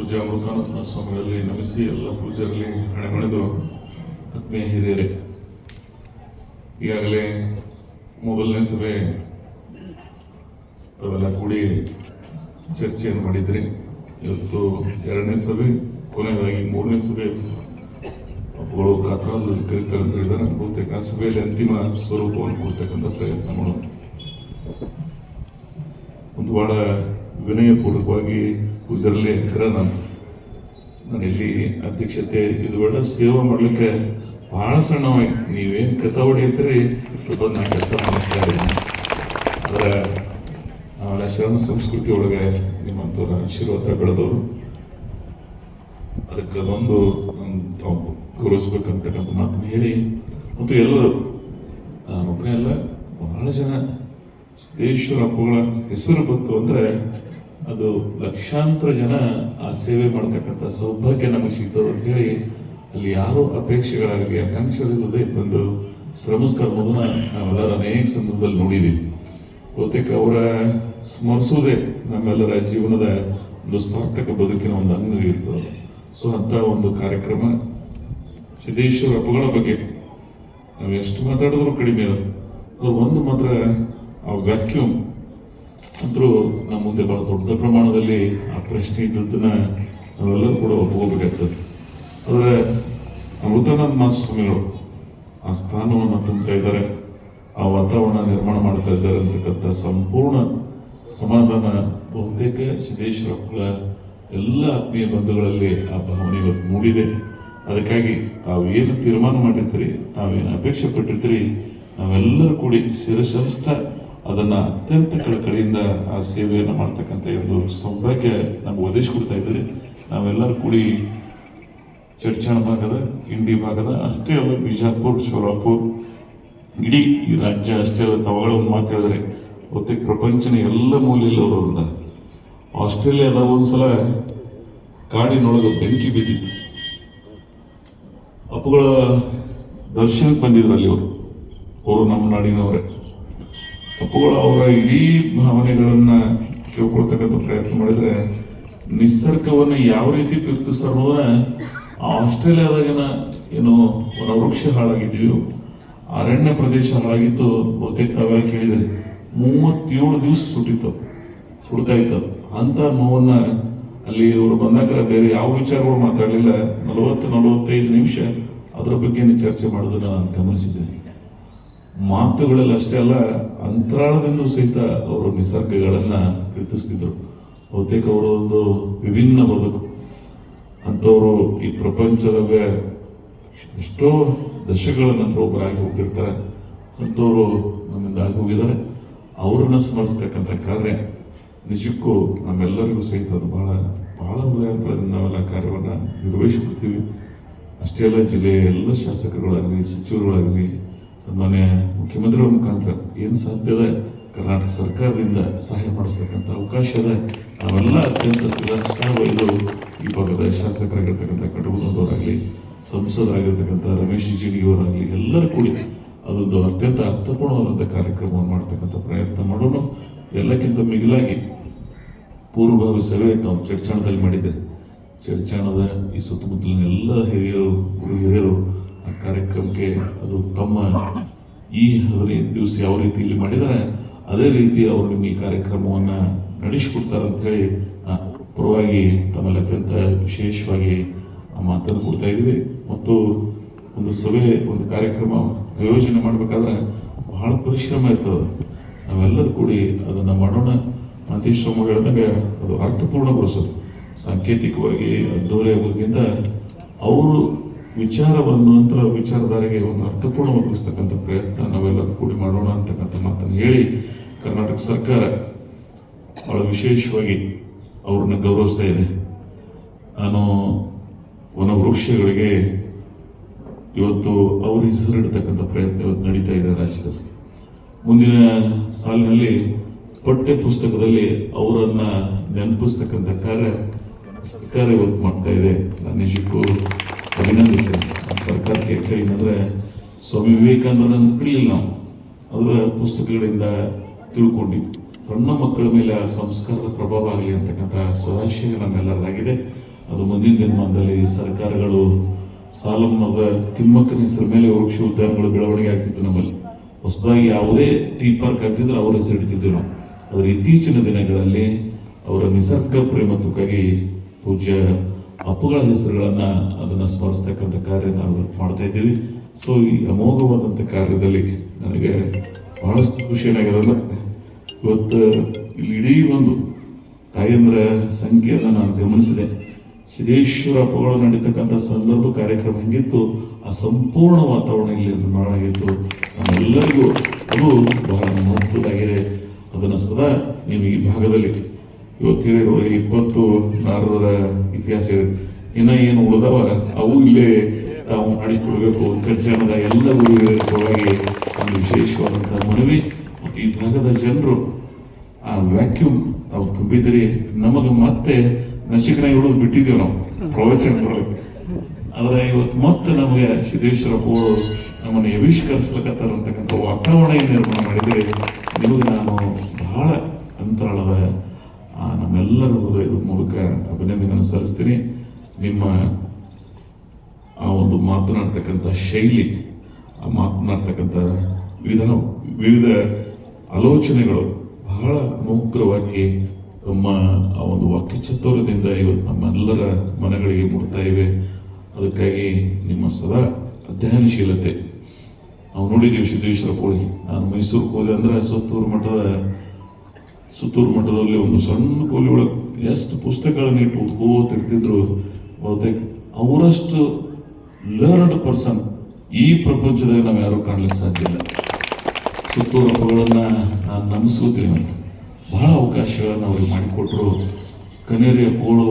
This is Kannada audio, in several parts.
ಪೂಜ್ಯ ಅಮೃತಾನಂದ ಸ್ವಾಮಿಗಳಲ್ಲಿ ನಮಿಸಿ ಎಲ್ಲ ಪೂಜೆಯಲ್ಲಿ ಹಣೆಮಣೆದು ಆತ್ಮೀಯ ಹಿರಿಯರೇ, ಈಗಾಗಲೇ ಮೊದಲನೇ ಸಭೆ ಅವೆಲ್ಲ ಕೂಡಿ ಚರ್ಚೆಯನ್ನು ಮಾಡಿದ್ರಿ. ಇವತ್ತು ಎರಡನೇ ಸಭೆ, ಕೊನೆಯದಾಗಿ ಮೂರನೇ ಸಭೆ. ಅವುಗಳು ಕಾತ್ರದಲ್ಲಿ ಕರೀತಾರೆ ಅಂತ ಹೇಳಿದ್ದಾರೆ. ಬಹುತೇಕ ಸಭೆಯಲ್ಲಿ ಅಂತಿಮ ಸ್ವರೂಪವನ್ನು ಕೊಡ್ತಕ್ಕಂಥ ಪ್ರಯತ್ನ ಒಂದು ಬಹಳ ವಿನಯಪೂರ್ವಕವಾಗಿ ಪೂಜಾರಲ್ಲಿ ಅಂಕರ ನಾನು. ನಾನು ಇಲ್ಲಿ ಅಧ್ಯಕ್ಷತೆ ಇದು ಬೇಡ ಸೇವೆ ಮಾಡಲಿಕ್ಕೆ ಭಾಳ ಸಣ್ಣವಾಗಿ ನೀವೇನು ಕಸ ಹೊಡೆಯುತ್ತೀರಿ? ಬಂದು ನಾನು ಕೆಲಸ ಮಾಡ್ತಾರೆ ಆದರೆ ನಾವೆಲ್ಲ ಶರಣ ಸಂಸ್ಕೃತಿ ಒಳಗೆ ನಿಮ್ಮಂಥವ್ರ ಆಶೀರ್ವಾದ ಬೆಳೆದವರು. ಅದಕ್ಕೆ ಅದೊಂದು ನಾನು ತಾವು ಗೌರವಿಸ್ಬೇಕಂತಕ್ಕಂಥ ಮಾತನ್ನು ಹೇಳಿ. ಮತ್ತು ಎಲ್ಲರೂ, ನಾನೊಬ್ಬನೇ ಅಲ್ಲ, ಬಹಳ ಜನ ಸಿದ್ದೇಶ್ವರ ಹಬ್ಬಗಳ ಹೆಸರು ಬಂತು ಅಂದರೆ ಅದು ಲಕ್ಷಾಂತರ ಜನ ಆ ಸೇವೆ ಮಾಡ್ತಕ್ಕಂಥ ಸೌಭಾಗ್ಯ ನಮಗೆ ಸಿಗ್ತದೆ ಅಂತೇಳಿ ಅಲ್ಲಿ ಯಾರೋ ಅಪೇಕ್ಷೆಗಳಾಗಲಿ ಆಕಾಂಕ್ಷೆಗಳಿಲ್ಲದೆ ಬಂದು ಶ್ರಮಿಸ್ತಾ ಅನ್ನೋದನ್ನ ನಾವೆಲ್ಲರೂ ಅನೇಕ ಸಂದರ್ಭದಲ್ಲಿ ನೋಡಿದ್ದೀವಿ ಬಹುತೇಕ ಅವರ ಸ್ಮರಿಸೋದೇ ನಮ್ಮೆಲ್ಲರ ಜೀವನದ ಒಂದು ಸಾರ್ಥಕ ಬದುಕಿನ ಒಂದು ಅಂಗಿರ್ತದೆ ಸೊ ಅಂತ ಒಂದು ಕಾರ್ಯಕ್ರಮ ಸಿದ್ದೇಶ್ವರ ಹಬ್ಬಗಳ ಬಗ್ಗೆ ನಾವು ಎಷ್ಟು ಮಾತಾಡಿದ್ರು ಕಡಿಮೆ ಅದು ಒಂದು ಮಾತ್ರ ಆ ವ್ಯಾಕ್ಯೂಮ್ ಅಂತರೂ ನಮ್ಮ ಮುಂದೆ ಬಹಳ ದೊಡ್ಡ ಪ್ರಮಾಣದಲ್ಲಿ ಆ ಪ್ರಶ್ನೆ ಇದ್ದದ್ದನ್ನ ನಾವೆಲ್ಲರೂ ಕೂಡ ಒಪ್ಕೋಬೇಕಾಗ್ತದೆ. ಆದರೆ ಅಮೃತಾನಂದ ಸ್ವಾಮಿಗಳು ಆ ಸ್ಥಾನವನ್ನು ತುಂಬ್ತಾ ಇದ್ದಾರೆ, ಆ ವಾತಾವರಣ ನಿರ್ಮಾಣ ಮಾಡ್ತಾ ಇದ್ದಾರೆ ಅಂತಕ್ಕಂಥ ಸಂಪೂರ್ಣ ಸಮಾಧಾನ ಬಹುತೇಕ ಸಿದ್ದೇಶ್ವರಪ್ಪಗಳ ಎಲ್ಲ ಆತ್ಮೀಯ ಬಂಧುಗಳಲ್ಲಿ ಆ ಭಾವನೆ ಇವತ್ತು ಮೂಡಿದೆ. ಅದಕ್ಕಾಗಿ ತಾವೇನು ತೀರ್ಮಾನ ಮಾಡಿರ್ತೀರಿ, ತಾವೇನು ಅಪೇಕ್ಷೆ ಪಟ್ಟಿರ್ತೀರಿ, ನಾವೆಲ್ಲರೂ ಕೂಡಿ ಶಿರಸಂಸ್ಥ ಅದನ್ನ ಅತ್ಯಂತ ಕಳಕಳಿಯಿಂದ ಆ ಸೇವೆಯನ್ನು ಮಾಡ್ತಕ್ಕಂಥ ಒಂದು ಸೌಭಾಗ್ಯ ನಮ್ಗೆ ಒದಗಿಸ್ಕೊಡ್ತಾ ಇದ್ದೀರಿ ನಾವೆಲ್ಲರೂ ಕೂಡಿ ಚಡ್ಚಣ ಭಾಗದ, ಇಂಡಿ ಭಾಗದ, ಅಷ್ಟೇ ಅಲ್ಲ ಬಿಜಾಪುರ್, ಸೋಲಾಪುರ್, ಇಡೀ ಈ ರಾಜ್ಯ ಅಷ್ಟೇ ಅಲ್ಲ ತವಗಳ ಮಾತು ಹೇಳಿದ್ರೆ ಪ್ರಪಂಚನ ಎಲ್ಲ ಮೂಲೆಯಲ್ಲಿ ಅವರು ಇದ್ದಾರೆ ಆಸ್ಟ್ರೇಲಿಯಾದ ಒಂದ್ಸಲ ಕಾಡಿನೊಳಗೆ ಬೆಂಕಿ ಬಿದ್ದಿತ್ತು. ಅಪ್ಪುಗಳ ದರ್ಶನಕ್ಕೆ ಬಂದಿದ್ರು ಅಲ್ಲಿ ಅವರು. ಅವರು ನಮ್ಮ ನಾಡಿನವರೇ. ಅಪ್ಪುಗಳ ಅವರ ಇಡೀ ಭಾವನೆಗಳನ್ನ ಕೇಳ್ಕೊಳ್ತಕ್ಕಂಥ ಪ್ರಯತ್ನ ಮಾಡಿದ್ರೆ ನಿಸರ್ಗವನ್ನು ಯಾವ ರೀತಿ ಪ್ರೀತಿಸ್ತಾರೆ ಆಸ್ಟ್ರೇಲಿಯಾದಾಗಿನ ಏನು ವನವೃಕ್ಷ ಹಾಳಾಗಿದ್ವಿ ಅರಣ್ಯ ಪ್ರದೇಶ ಹಾಳಾಗಿತ್ತು, ಬಹುತೇಕ ತಾವೆಲ್ಲ ಕೇಳಿದರೆ. ಮೂವತ್ತೇಳು ದಿವಸ ಸುಟ್ಟಿತ್ತು, ಸುಡ್ತಾ ಇತ್ತು. ಅಂತ ನೋವನ್ನ ಅಲ್ಲಿ ಇವರು ಬಂದಾಗ ಬೇರೆ ಯಾವ ವಿಚಾರಗಳು ಮಾತಾಡಲಿಲ್ಲ. ನಲವತ್ತು ನಲವತ್ತೈದು ನಿಮಿಷ ಅದರ ಬಗ್ಗೆ ಚರ್ಚೆ ಮಾಡೋದನ್ನ ನಾನು ಗಮನಿಸಿದ್ದೇನೆ ಮಾತುಗಳಲ್ಲಿ ಅಷ್ಟೇ ಅಲ್ಲ ಅಂತರಾಳದಿಂದ ಸಹಿತ ಅವರು ನಿಸರ್ಗಗಳನ್ನ ಪ್ರೀತಿಸ್ತಿದ್ರು ಬಹುತೇಕ ಅವರ ಒಂದು ವಿಭಿನ್ನ ಬದುಕು. ಅಂಥವರು ಈ ಪ್ರಪಂಚದವೇ ಎಷ್ಟೋ ದಶಕಗಳ ನಂತರ ಒಬ್ಬರಾಗಿ ಹೋಗ್ತಿರ್ತಾರೆ. ಅಂಥವರು ನಮ್ಮಿಂದ ಆಗಿ ಹೋಗಿದ್ದಾರೆ. ಅವ್ರನ್ನ ಸ್ಮರಿಸ್ತಕ್ಕಂಥ ಕಾರ್ಯ ನಿಜಕ್ಕೂ ನಮ್ಮೆಲ್ಲರಿಗೂ ಸಹಿತ ಅದು ಬಹಳ ಬಹಳ ಹೃದಯಾಂತರದಿಂದ ನಾವೆಲ್ಲ ಕಾರ್ಯವನ್ನು ನಿರ್ವಹಿಸ್ಬಿಡ್ತೀವಿ. ಅಷ್ಟೇ ಅಲ್ಲ, ಜಿಲ್ಲೆಯ ಎಲ್ಲ ಶಾಸಕರುಗಳಾಗಲಿ, ಸಚಿವರುಗಳಾಗಲಿ, ಸನ್ಮಾನ್ಯ ಮುಖ್ಯಮಂತ್ರಿಗಳ ಮುಖಾಂತರ ಏನು ಸಾಧ್ಯದ ಕರ್ನಾಟಕ ಸರ್ಕಾರದಿಂದ ಸಹಾಯ ಮಾಡಿಸ್ತಕ್ಕಂಥ ಅವಕಾಶ ಇದೆ. ನಾವೆಲ್ಲ ಅತ್ಯಂತ ಇದು ಈ ಭಾಗದ ಶಾಸಕರಾಗಿರ್ತಕ್ಕಂಥ ಕಟುಬನವರಾಗಲಿ ಸಂಸದರಾಗಿರ್ತಕ್ಕಂಥ ರಮೇಶ್ ಜಿಗಿಯವರಾಗಲಿ ಎಲ್ಲರೂ ಕೂಡಿ ಅದೊಂದು ಅತ್ಯಂತ ಅರ್ಥಪೂರ್ಣವಾದಂಥ ಕಾರ್ಯಕ್ರಮವನ್ನು ಮಾಡ್ತಕ್ಕಂಥ ಪ್ರಯತ್ನ ಮಾಡೋಣ. ಎಲ್ಲಕ್ಕಿಂತ ಮಿಗಿಲಾಗಿ ಪೂರ್ವಭಾವಿ ಸಭೆ ನಾವು ಚರ್ಚಾಣದಲ್ಲಿ ಮಾಡಿದ್ದೆ ಚರ್ಚಾಣದ ಈ ಸುತ್ತಮುತ್ತಲಿನ ಎಲ್ಲ ಹಿರಿಯರು, ಗುರು ಹಿರಿಯರು ಆ ಕಾರ್ಯಕ್ರಮಕ್ಕೆ ಅದು ತಮ್ಮ ಈ ದಿವಸ ಯಾವ ರೀತಿಯಲ್ಲಿ ಮಾಡಿದರೆ ಅದೇ ರೀತಿ ಅವರು ನಿಮ್ಮ ಈ ಕಾರ್ಯಕ್ರಮವನ್ನು ನಡೆಸಿಕೊಡ್ತಾರೆ ಅಂತ ಹೇಳಿ ಪರವಾಗಿ ತಮ್ಮಲ್ಲಿ ಅತ್ಯಂತ ವಿಶೇಷವಾಗಿ ಮಾತನ್ನು ಕೊಡ್ತಾ ಇದ್ದೀವಿ. ಮತ್ತು ಒಂದು ಸಭೆ, ಒಂದು ಕಾರ್ಯಕ್ರಮ ಆಯೋಜನೆ ಮಾಡಬೇಕಾದ್ರೆ ಬಹಳ ಪರಿಶ್ರಮ ಇರ್ತದೆ. ನಾವೆಲ್ಲರೂ ಕೂಡಿ ಅದನ್ನು ಮಾಡೋಣ. ಮಂತೇಶ್ವರ ಹೇಳಿದಾಗ ಅದು ಅರ್ಥಪೂರ್ಣಗೊಳಿಸೋದು. ಸಾಂಕೇತಿಕವಾಗಿ ಅದ್ದೂರಿಯಾಗೋದ್ರಿಂದ ಅವರು ವಿಚಾರ ಬಂದ ನಂತರ ವಿಚಾರಧಾರೆಗೆ ಒಂದು ಅರ್ಥಪೂರ್ಣ ಒದಗಿಸ್ತಕ್ಕಂಥ ಪ್ರಯತ್ನ ನಾವೆಲ್ಲ ಕೂಡಿ ಮಾಡೋಣ ಅಂತಕ್ಕಂಥ ಮಾತನ್ನು ಹೇಳಿ ಕರ್ನಾಟಕ ಸರ್ಕಾರ ಬಹಳ ವಿಶೇಷವಾಗಿ ಅವ್ರನ್ನ ಗೌರವಿಸ್ತಾ ಇದೆ. ನಾನು ವನವೃಕ್ಷಗಳಿಗೆ ಇವತ್ತು ಅವ್ರ ಹೆಸರಿಡ್ತಕ್ಕಂಥ ಪ್ರಯತ್ನ ಇವತ್ತು ನಡೀತಾ ಇದೆ ರಾಜ್ಯದಲ್ಲಿ. ಮುಂದಿನ ಸಾಲಿನಲ್ಲಿ ಪಠ್ಯ ಪುಸ್ತಕದಲ್ಲಿ ಅವರನ್ನು ನೆನಪಿಸ್ತಕ್ಕಂಥ ಕಾರ್ಯ ಸರ್ಕಾರ ಇವತ್ತು ಮಾಡ್ತಾ ಇದೆ. ನಾನು ನಿಜಕ್ಕೂ ಅಭಿನಂದಿಸ್ತೇನೆ ಸರ್ಕಾರಕ್ಕೆ ಸರ್ಕಾರಕ್ಕೆ ಏನಂದ್ರೆ ಸ್ವಾಮಿ ವಿವೇಕಾನಂದರನ್ನು ಬಿಡಲಿಲ್ಲ ನಾವು. ಅದರ ಪುಸ್ತಕಗಳಿಂದ ತಿಳ್ಕೊಂಡಿವಿ ಸಣ್ಣ ಮಕ್ಕಳ ಮೇಲೆ ಆ ಸಂಸ್ಕಾರದ ಪ್ರಭಾವ ಆಗಲಿ ಅಂತಕ್ಕಂಥ ಸದಾಶಯ ನಮ್ಮೆಲ್ಲರದಾಗಿದೆ. ಅದು ಮುಂದಿನ ದಿನಮಾನದಲ್ಲಿ ಸರ್ಕಾರಗಳು ಸಾಲಮ್ಮದ ತಿಮ್ಮಕ್ಕನ ಹೆಸರು ಮೇಲೆ ವೃಕ್ಷ ಉದ್ಯಾನಗಳು ಬೆಳವಣಿಗೆ ಆಗ್ತಿತ್ತು ನಮ್ಮಲ್ಲಿ. ಹೊಸದಾಗಿ ಯಾವುದೇ ಟೀ ಪಾರ್ಕ್ ಆಗ್ತಿದ್ರೆ ಅವರ ಹೆಸರು ನಾವು. ಆದರೆ ಇತ್ತೀಚಿನ ದಿನಗಳಲ್ಲಿ ಅವರ ನಿಸರ್ಗ ಪ್ರೇಮತ್ವಕ್ಕಾಗಿ ಪೂಜ್ಯ ಅಪ್ಪುಗಳ ಹೆಸರುಗಳನ್ನು ಅದನ್ನ ಸ್ಮರಿಸ್ತಕ್ಕಂಥ ಕಾರ್ಯ ನಾವು ಮಾಡ್ತಾ ಇದ್ದೀವಿ. ಸೊ ಈ ಅಮೋಘವಾದಂಥ ಕಾರ್ಯದಲ್ಲಿ ನನಗೆ ಬಹಳಷ್ಟು ಖುಷಿ ಇವತ್ತು ಇಲ್ಲಿ ಇಡೀ ಒಂದು ತಾಯಂದ್ರ ಸಂಖ್ಯೆಯನ್ನು ನಾನು ಗಮನಿಸಿದೆ. ಸಿದ್ದೇಶ್ವರ ಅಪ್ಪಗಳು ನಡೀತಕ್ಕಂಥ ಸಂದರ್ಭ ಕಾರ್ಯಕ್ರಮ ಹೆಂಗಿತ್ತು, ಆ ಸಂಪೂರ್ಣ ವಾತಾವರಣ ಇಲ್ಲಿ ನಿರ್ಮಾಣವಾಗಿತ್ತು ನಮ್ಮೆಲ್ಲರಿಗೂ ಅದು ಬಹಳ ಮಹತ್ವದಾಗಿದೆ ಅದನ್ನು ಸದಾ ನೀವು ಈ ಭಾಗದಲ್ಲಿ ಇವತ್ತು ಹೇಳಿರುವ ಇಪ್ಪತ್ತು ನಾರರ ಇತಿಹಾಸ ಇದೆ ಇನ್ನು ಏನು ಉಳಿದವ, ಅವು ಇಲ್ಲೇ ತಾವು ಮಾಡಿಸಿಕೊಡ್ಬೇಕು ಕರ್ಜನದ ಎಲ್ಲ ಗುರುಗಳಿಗೆ ಒಂದು ವಿಶೇಷವಾದಂತಹ ಮನವಿ. ಮತ್ತು ಈ ಭಾಗದ ಜನರು ಆ ವ್ಯಾಕ್ಯೂಮ್ ತಾವು ತುಂಬಿದ್ರೆ ನಮಗೆ ಮತ್ತೆ ನಶಿಕನ ಇಡೋದು ಬಿಟ್ಟಿದ್ದೇವೆ ನಾವು, ಪ್ರವಚನ ಆದ್ರೆ ಇವತ್ತು ಮತ್ತೆ ನಮಗೆ ಸಿದ್ದೇಶ್ವರ ಅವರು ನಮ್ಮನ್ನು ಎವಿಷ್ಕರಿಸ್ಲಕತ್ತಾರ ಅಂತಕ್ಕಂಥ ವಾತಾವರಣ ನಿರ್ಮಾಣ ಮಾಡಿದರೆ, ನಿಮಗೆ ನಾನು ಬಹಳ ಅಂತರಾಳದ ನಮ್ಮೆಲ್ಲರ ಹೃದಯದ ಮೂಲಕ ಅಭಿನಂದನೆ ಸಲ್ಲಿಸ್ತೀನಿ. ನಿಮ್ಮ ಆ ಒಂದು ಮಾತನಾಡ್ತಕ್ಕಂಥ ಶೈಲಿ, ಆ ಮಾತನಾಡ್ತಕ್ಕಂಥ ವಿವಿಧ ವಿವಿಧ ಆಲೋಚನೆಗಳು ಬಹಳ ಮುಗ್ರವಾಗಿ ತಮ್ಮ ಆ ಒಂದು ವಾಕ್ಯ ಚತುರದಿಂದ ಇವತ್ತು ನಮ್ಮೆಲ್ಲರ ಮನಗಳಿಗೆ ಮುಡ್ತಾ ಇವೆ. ಅದಕ್ಕಾಗಿ ನಿಮ್ಮ ಸದಾ ಅಧ್ಯಯನಶೀಲತೆ. ನಾವು ನೋಡಿದ್ದೀವಿ ಸಿದ್ದೇಶ್ವರ ಕೋಳಿ. ನಾನು ಮೈಸೂರಿಗೆ ಹೋದೆ ಅಂದ್ರೆ ಸುತ್ತೂರು ಮಠದ ಸುತ್ತೂರು ಮಠದಲ್ಲಿ ಒಂದು ಸಣ್ಣ ಕೋಲಿ ಒಳಗೆ ಎಷ್ಟು ಪುಸ್ತಕಗಳನ್ನು ಇಟ್ಟು ಓದ್ತಿರ್ತಿದ್ರು ಬಹುತೇಕ ಅವರಷ್ಟು ಲರ್ನ್ಡ್ ಪರ್ಸನ್ ಈ ಪ್ರಪಂಚದಾಗ ನಾವು ಯಾರೂ ಕಾಣ್ಲಿಕ್ಕೆ ಸಾಧ್ಯ ಇಲ್ಲ. ಸುತ್ತೂರು ಹಬ್ಬಗಳನ್ನ ನಾನು ನಮಿಸ್ಕೋತೀನಿ ಅಂತ ಬಹಳ ಅವಕಾಶಗಳನ್ನು ಅವ್ರಿಗೆ ಮಾಡಿಕೊಟ್ರು. ಕನೇರಿಯ ಕೋಳು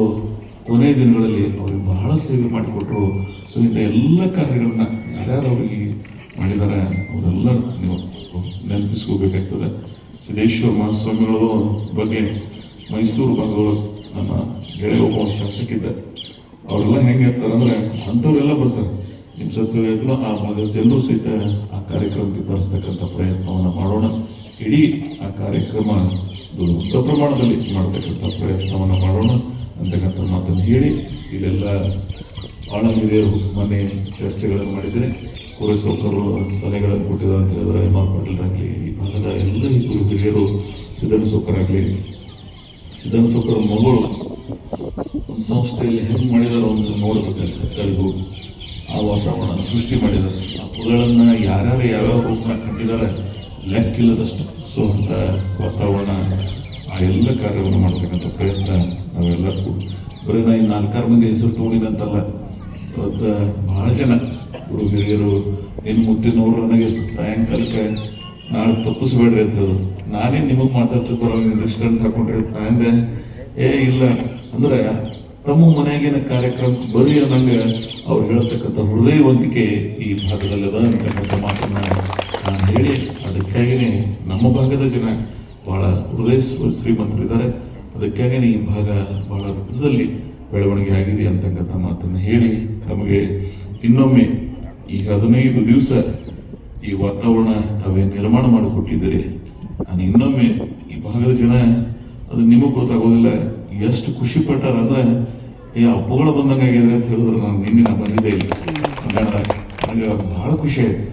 ಕೊನೆಯ ದಿನಗಳಲ್ಲಿ ಅವ್ರಿಗೆ ಬಹಳ ಸೇವೆ ಮಾಡಿಕೊಟ್ರು. ಸೊ ಇಂಥ ಎಲ್ಲ ಕಾರ್ಯಗಳನ್ನ ಯಾರ್ಯಾರು ಅವ್ರಿಗೆ ಮಾಡಿದ್ದಾರೆ ಅವರೆಲ್ಲ ನೀವು ನೆನಪಿಸ್ಕೋಬೇಕಾಗ್ತದೆ. ಸಿದ್ದೇಶ್ವರ ಮಹಾಸ್ವಾಮಿಗಳು ಬಗ್ಗೆ ಮೈಸೂರು ಭಾಗಗಳು ನಮ್ಮ ಗೆಳೆಯ ಒಬ್ಬ ಶಾಸಕಿದ್ದ. ಅವರೆಲ್ಲ ಹೆಂಗೆ ಇರ್ತಾರೆ ಅಂದರೆ ಅಂಥವ್ರೆಲ್ಲ ಬರ್ತಾರೆ. ನಿಮ್ಮ ಸತ್ವ ಆ ಭಾಗದ ಜನರು ಸಹಿತ ಆ ಕಾರ್ಯಕ್ರಮಕ್ಕೆ ತರಿಸ್ತಕ್ಕಂಥ ಪ್ರಯತ್ನವನ್ನು ಮಾಡೋಣ. ಇಡೀ ಆ ಕಾರ್ಯಕ್ರಮ ದೊಡ್ಡ ಪ್ರಮಾಣದಲ್ಲಿ ಮಾಡ್ತಕ್ಕಂಥ ಪ್ರಯತ್ನವನ್ನು ಮಾಡೋಣ ಅಂತಕ್ಕಂಥ ಮಾತನ್ನು ಹೇಳಿ, ಇಲ್ಲೆಲ್ಲ ಭಾಳ ಹಿರಿಯರು ಮೊನ್ನೆ ಚರ್ಚೆಗಳನ್ನು ಮಾಡಿದರೆ ಪುರಸೌಕರು ಸಲಹೆಗಳನ್ನು ಕೊಟ್ಟಿದ್ದಾರೆ ಅಂತ ಹೇಳಿದ್ರೆ ಆರ್ ಪಾಟೀಲ್ರಾಗಲಿ, ಈ ಭಾಗದ ಎಲ್ಲ ಇಬ್ಬರು ಹಿರಿಯರು ಸಿದ್ದಣ್ಣ ಸೌಕರಾಗಲಿ ಸೌಕರ ಮಗಳು ಒಂದು ಸಂಸ್ಥೆಯಲ್ಲಿ ಹೆಂಗೆ ಮಾಡಿದಾರೋ ಅಂತ ನೋಡಬೇಕಂತ ತೆಲುಗು ಆ ವಾತಾವರಣ ಸೃಷ್ಟಿ ಮಾಡಿದ್ದಾರೆ. ಆ ಪುಗಳನ್ನು ಯಾರ್ಯಾರು ಯಾವ್ಯಾವ ರೂಪನ ಕಂಡಿದ್ದಾರೆ ಲೆಕ್ಕಿಲ್ಲದಷ್ಟು. ಸೊ ಅಂತ ವಾತಾವರಣ ಆ ಎಲ್ಲ ಕಾರ್ಯವನ್ನು ಮಾಡ್ತಕ್ಕಂಥ ಪ್ರಯತ್ನ ನಾವೆಲ್ಲರಿಗೂ. ಬರೀ ನಾ ಈ ನಾಲ್ಕಾರು ಮಂದಿ ಹೆಸರು ತೊಗೊಂಡಿದ್ದಂತಲ್ಲ ಇವತ್ತು ಭಾಳ ಜನ ಗುರು ಹಿರಿಯರು ಏನು ಮುತ್ತಿನವರು ನನಗೆ ಸಾಯಂಕಾಲಕ್ಕೆ ನಾಳೆ ತಪ್ಪಿಸ್ಬೇಡ್ರಿ ಅಂತ ಹೇಳಿದ್ರು ನಾನೇ ನಿಮಗೆ ಮಾತಾಡ್ಸಕ್ಕೆ ಬರೋ ರೆಸ್ಟೋರೆಂಟ್ ಹಾಕೊಂಡ್ರಿ ತಂದೆ ಏ, ಇಲ್ಲ. ಅಂದ್ರೆ ತಮ್ಮ ಮನೆಯಾಗಿನ ಕಾರ್ಯಕ್ರಮ ಬರೀ ಅನ್ನಂಗೆ ಅವ್ರು ಹೇಳ್ತಕ್ಕಂಥ ಹೃದಯವಂತಿಕೆ ಈ ಭಾಗದಲ್ಲಿ ಅಂತಕ್ಕಂಥ ಮಾತನ್ನ ನಾನು ಹೇಳಿ, ಅದಕ್ಕಾಗಿನೇ ನಮ್ಮ ಭಾಗದ ಜನ ಬಹಳ ಹೃದಯ ಶ್ರೀ- ಶ್ರೀಮಂತರಿದ್ದಾರೆ. ಅದಕ್ಕಾಗಿನೇ ಈ ಭಾಗ ಬಹಳ ವೃತ್ತದಲ್ಲಿ ಬೆಳವಣಿಗೆ ಆಗಿದೆ ಅಂತಕ್ಕಂಥ ಮಾತನ್ನು ಹೇಳಿ ತಮಗೆ ಇನ್ನೊಮ್ಮೆ ಈ ಹದಿನೈದು ದಿವಸ ಈ ವಾತಾವರಣ ತಾವೇ ನಿರ್ಮಾಣ ಮಾಡಿಕೊಟ್ಟಿದ್ದೀರಿ. ನಾನು ಇನ್ನೊಮ್ಮೆ ಈ ಭಾಗದ ಜನ, ಅದು ನಿಮಗೆ ಗೊತ್ತಾಗೋದಿಲ್ಲ, ಎಷ್ಟು ಖುಷಿ ಪಟ್ಟಾರಂದ್ರೆ ಈ ಅಪ್ಪಗಳು ಬಂದಂಗೆ ಆಗಿದೆ ಅಂತ ಹೇಳಿದ್ರೆ ನಾನು ನಿನ್ನೆ ನಾನು ಬಂದಿದ್ದೆ ಇಲ್ಲಿ. ನನಗೆ ಬಹಳ ಖುಷಿ ಆಯ್ತು.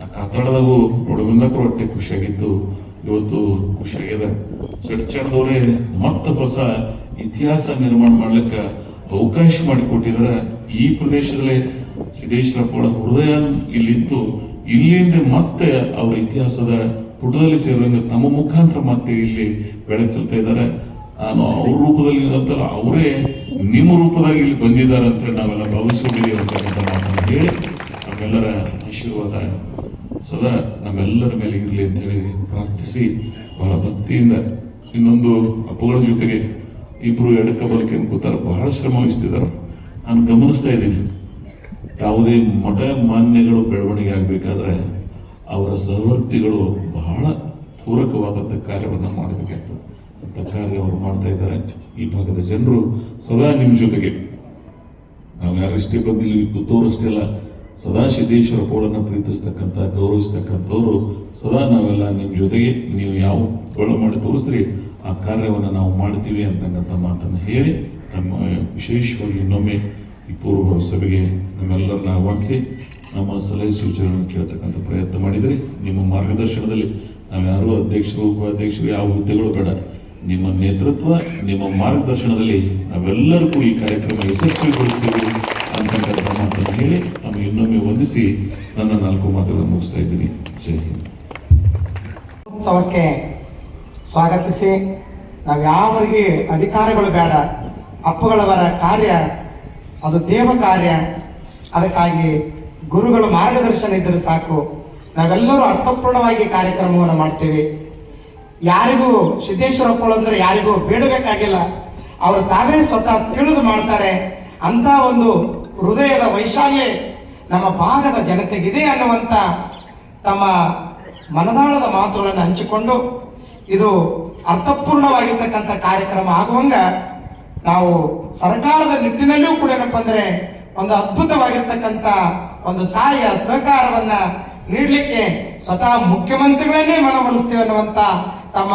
ಆ ಕಾತಾಡದಾಗೂ ನೋಡೋದಕ್ಕೂ ಹೊಟ್ಟೆ ಖುಷಿಯಾಗಿತ್ತು ಇವತ್ತು ಖುಷಿಯಾಗಿದೆ ಚಡ್ಚಾಡದವರೇ ಮತ್ತೆ ಹೊಸ ಇತಿಹಾಸ ನಿರ್ಮಾಣ ಮಾಡ್ಲಿಕ್ಕೆ ಅವಕಾಶ ಮಾಡಿಕೊಟ್ಟಿದ್ರೆ ಈ ಪ್ರದೇಶದಲ್ಲಿ ಸಿದ್ದೇಶ್ವರಪ್ಪಳ ಹೃದಯ ಇಲ್ಲಿತ್ತು. ಇಲ್ಲಿಂದ ಮತ್ತೆ ಅವರ ಇತಿಹಾಸದ ಪುಟದಲ್ಲಿ ಸೇರಿದಂಗೆ ತಮ್ಮ ಮುಖಾಂತರ ಮತ್ತೆ ಇಲ್ಲಿ ಬೆಳಕು ಇದ್ದಾರೆ. ನಾನು ಅವ್ರ ರೂಪದಲ್ಲಿ ಅಂತಲ್ಲ ಅವರೇ ನಿಮ್ಮ ರೂಪದಾಗ ಇಲ್ಲಿ ಬಂದಿದ್ದಾರೆ ಅಂತ ನಾವೆಲ್ಲ ಭಾವಿಸಿದ್ದೀವಿ ಅಂತಕ್ಕಂಥ ಮಾತನ್ನು ಹೇಳಿ ನಮ್ಮೆಲ್ಲರ ಆಶೀರ್ವಾದ ಸದಾ ನಮ್ಮೆಲ್ಲರ ಮೇಲೆ ಇರಲಿ ಅಂತ ಹೇಳಿ ಪ್ರಾರ್ಥಿಸಿ ಬಹಳ ಭಕ್ತಿಯಿಂದ ಇನ್ನೊಂದು ಅಪ್ಪುಗಳ ಜೊತೆಗೆ ಇಬ್ಬರು ಎಡಕ ಬಲಕೆ ಕೂತಾರೆ. ಬಹಳ ಶ್ರಮ ವಹಿಸ್ತಿದ್ದಾರೆ. ನಾನು ಗಮನಿಸ್ತಾ ಇದ್ದೀನಿ. ಯಾವುದೇ ಮಠ ಮಾನ್ಯಗಳು ಬೆಳವಣಿಗೆ ಆಗಬೇಕಾದ್ರೆ ಅವರ ಸಹವರ್ತಿಗಳು ಬಹಳ ಪೂರಕವಾದಂಥ ಕಾರ್ಯವನ್ನು ಮಾಡಬೇಕಾಗ್ತದೆ ಅಂತ ಕಾರ್ಯ ಅವರು ಮಾಡ್ತಾ ಇದ್ದಾರೆ. ಈ ಭಾಗದ ಜನರು ಸದಾ ನಿಮ್ಮ ಜೊತೆಗೆ. ನಾವು ಯಾರಷ್ಟೇ ಬಂದಿಲ್ಲ ಅಲ್ಲ ಸದಾ ಸಿದ್ದೇಶ್ವರ ಕೋಳನ್ನು ಪ್ರೀತಿಸ್ತಕ್ಕಂಥ, ಗೌರವಿಸ್ತಕ್ಕಂಥವ್ರು ಸದಾ ನಾವೆಲ್ಲ ನಿಮ್ಮ ಜೊತೆಗೆ. ನೀವು ಯಾವ ಪೋಳ ಮಾಡಿ ತೋರಿಸ್ರಿ ಆ ಕಾರ್ಯವನ್ನು ನಾವು ಮಾಡ್ತೀವಿ ಅಂತಕ್ಕಂಥ ಮಾತನ್ನು ಹೇಳಿ ತಮ್ಮ ವಿಶೇಷವಾಗಿ ಇನ್ನೊಮ್ಮೆ ಈ ಪೂರ್ವ ಸಭೆಗೆ ನಮ್ಮೆಲ್ಲರನ್ನ ಆಹ್ವಾನಿಸಿ ನಮ್ಮ ಸಲಹೆ ಸೂಚನೆಗಳನ್ನು ಕೇಳ್ತಕ್ಕಂಥ ಪ್ರಯತ್ನ ಮಾಡಿದರೆ ನಿಮ್ಮ ಮಾರ್ಗದರ್ಶನದಲ್ಲಿ ನಾವು ಯಾರೂ ಅಧ್ಯಕ್ಷರು, ಉಪಾಧ್ಯಕ್ಷರು, ಯಾವ ಹುದ್ದೆಗಳು ಬೇಡ. ನಿಮ್ಮ ನೇತೃತ್ವ, ನಿಮ್ಮ ಮಾರ್ಗದರ್ಶನದಲ್ಲಿ ನಾವೆಲ್ಲರೂ ಕೂಡ ಈ ಕಾರ್ಯಕ್ರಮ ಯಶಸ್ವಿಗೊಳಿಸ್ತೀವಿ ಅಂತಕ್ಕಂಥ ಮಾತನ್ನು ಹೇಳಿ ತಮ್ಮ ಇನ್ನೊಮ್ಮೆ ವಂದಿಸಿ ನನ್ನ ನಾಲ್ಕು ಮಾತುಗಳನ್ನು ಮುಗಿಸ್ತಾ ಇದ್ದೀನಿ. ಜೈ ಹಿಂದ್. ಉತ್ಸವಕ್ಕೆ ಸ್ವಾಗತಿಸಿ. ನಾವು ಯಾವರಿಗೆ ಅಧಿಕಾರಗಳು ಬೇಡ. ಅಪ್ಪಗಳವರ ಕಾರ್ಯ ಅದು ದೇವ ಕಾರ್ಯ. ಅದಕ್ಕಾಗಿ ಗುರುಗಳು ಮಾರ್ಗದರ್ಶನ ಇದ್ದರೆ ಸಾಕು. ನಾವೆಲ್ಲರೂ ಅರ್ಥಪೂರ್ಣವಾಗಿ ಕಾರ್ಯಕ್ರಮವನ್ನು ಮಾಡ್ತೀವಿ. ಯಾರಿಗೂ ಸಿದ್ದೇಶ್ವರಪ್ಪಳು ಅಂದರೆ ಯಾರಿಗೂ ಬೇಡಬೇಕಾಗಿಲ್ಲ. ಅವರು ತಾವೇ ಸ್ವತಃ ತಿಳಿದು ಮಾಡ್ತಾರೆ. ಅಂತ ಒಂದು ಹೃದಯದ ವೈಶಾಲ್ಯ ನಮ್ಮ ಭಾಗದ ಜನತೆಗಿದೆ ಅನ್ನುವಂಥ ತಮ್ಮ ಮನದಾಳದ ಮಾತುಗಳನ್ನು ಹಂಚಿಕೊಂಡು ಇದು ಅರ್ಥಪೂರ್ಣವಾಗಿರ್ತಕ್ಕಂಥ ಕಾರ್ಯಕ್ರಮ ಆಗುವಂಗ ನಾವು ಸರ್ಕಾರದ ನಿಟ್ಟಿನಲ್ಲಿಯೂ ಕೂಡ ಏನಪ್ಪ ಅಂದ್ರೆ ಒಂದು ಅದ್ಭುತವಾಗಿರ್ತಕ್ಕಂಥ ಒಂದು ಸಹಾಯ, ಸಹಕಾರವನ್ನ ನೀಡಲಿಕ್ಕೆ ಸ್ವತಃ ಮುಖ್ಯಮಂತ್ರಿಗಳನ್ನೇ ಮನವೊಲಿಸ್ತೀವಿ ಅನ್ನುವಂಥ ತಮ್ಮ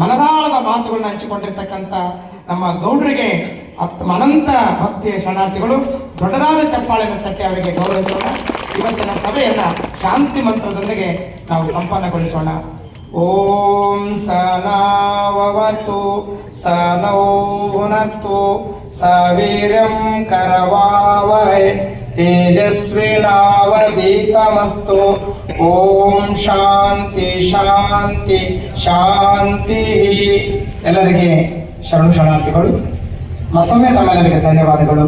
ಮನದಾಳದ ಮಾತುಗಳನ್ನ ಹಂಚಿಕೊಂಡಿರ್ತಕ್ಕಂಥ ನಮ್ಮ ಗೌಡ್ರಿಗೆ ಅನಂತ ಭಕ್ತಿಯ ಶರಣಾರ್ಥಿಗಳು, ದೊಡ್ಡದಾದ ಚಪ್ಪಾಳೆಯನ್ನು ತಟ್ಟಿ ಅವರಿಗೆ ಗೌರವಿಸೋಣ. ಇವತ್ತಿನ ಸಭೆಯನ್ನ ಶಾಂತಿ ಮಂತ್ರದೊಂದಿಗೆ ನಾವು ಸಂಪನ್ನಗೊಳಿಸೋಣ. ಓಂ ಸನಾವತು ಸನೌ ಭುನತ್ತು ಸವೀರ್ಯಂ ಕರವಾವಹೈ. ತೇಜಸ್ವಿನಾವಧೀತಮಸ್ತು ಓಂ ಶಾಂತಿ ಶಾಂತಿ ಶಾಂತಿ. ಎಲ್ಲರಿಗೆ ಶರಣು ಶರಣಾರ್ಥಿಗಳು ಮತ್ತೊಮ್ಮೆ ತಮ್ಮೆಲ್ಲರಿಗೆ ಧನ್ಯವಾದಗಳು.